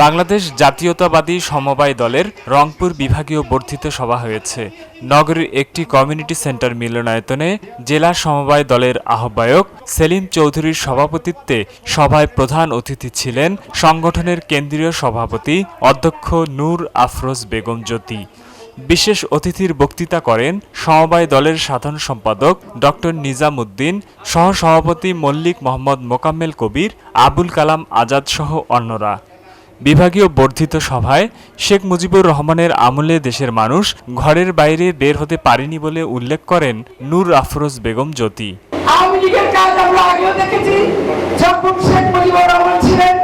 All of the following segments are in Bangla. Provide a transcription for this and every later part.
বাংলাদেশ জাতীয়তাবাদী সমবায় দলের রংপুর বিভাগীয় বর্ধিত সভা হয়েছে। নগরীর একটি কমিউনিটি সেন্টার মিলনায়তনে জেলা সমবায় দলের আহ্বায়ক সেলিম চৌধুরীর সভাপতিত্বে সভায় প্রধান অতিথি ছিলেন সংগঠনের কেন্দ্রীয় সভাপতি অধ্যক্ষ নূর আফরোজ বেগম জ্যোতি। বিশেষ অতিথির বক্তৃতা করেন সমবায় দলের সাধারণ সম্পাদক ডক্টর নিজাম উদ্দিন সহসভাপতি মল্লিক মোহাম্মদ মোকাম্মেল কবির, আবুল কালাম আজাদ সহ অন্যরা। বিভাগীয় বর্ধিত সভায় শেখ মুজিবুর রহমানের আমলে দেশের মানুষ ঘরের বাইরে বের হতে পারেনি বলে উল্লেখ করেন নূর আফরোজ বেগম জ্যোতি। আওয়ামী লীগের কাজ আমরা আগেও দেখেছি যখন শেখ মুজিবুর রহমান ছিলেন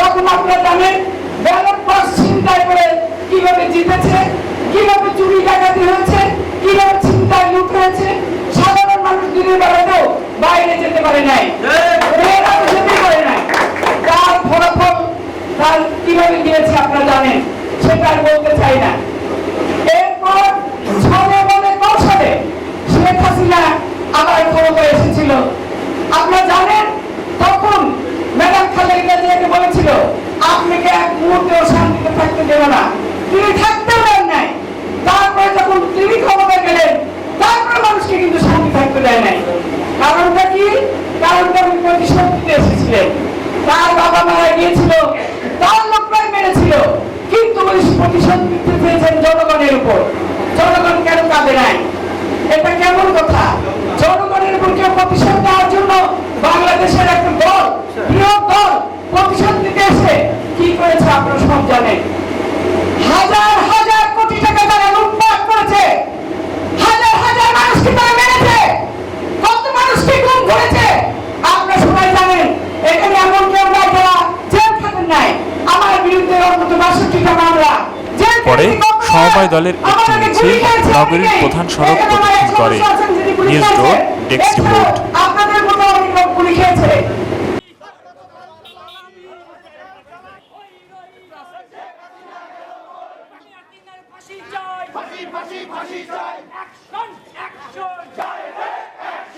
তখন আপনারা জানেন ব্যালট বক্স ছিনতাই করে কীভাবে জিতেছে কীভাবে চুরি ডাকাতি হয়েছে কীভাবে ছিনতাই লুট হয়েছে সাধারণ মানুষ দিনের বেলাতেও বাইরে যেতে পারে নাই মেয়েরাও যেতে পারে নাই তার ফলাফল তার কীভাবে গিয়েছে আপনারা জানেন, সেটা বলতে চাই না। এরপর বলে শেখ হাসিনা আবার ক্ষমতায় এসেছিল। আপনারা জানেন, তখন ম্যাডাম খালেদা জিয়াকে বলেছিল আপনাকে এক মুহূর্তেও শান্তিতে থাকতে দেব না। তিনি থাকতেও দেন নাই। তারপরে যখন তিনি ক্ষমতায় গেলেন, তারপরে মানুষকে কিন্তু শান্তি থাকতে দেয় নাই। কারণটা কি? উনি পেয়েছেন জনগণের উপর। জনগণ কেন কাঁদে নাই? এটা কেমন কথা? পরে। সমবায় দলের একটি মিছিল নগরীর প্রধান সড়ক প্রদক্ষিণ করে নিউজ ডোর ডেস্ক রিপোর্ট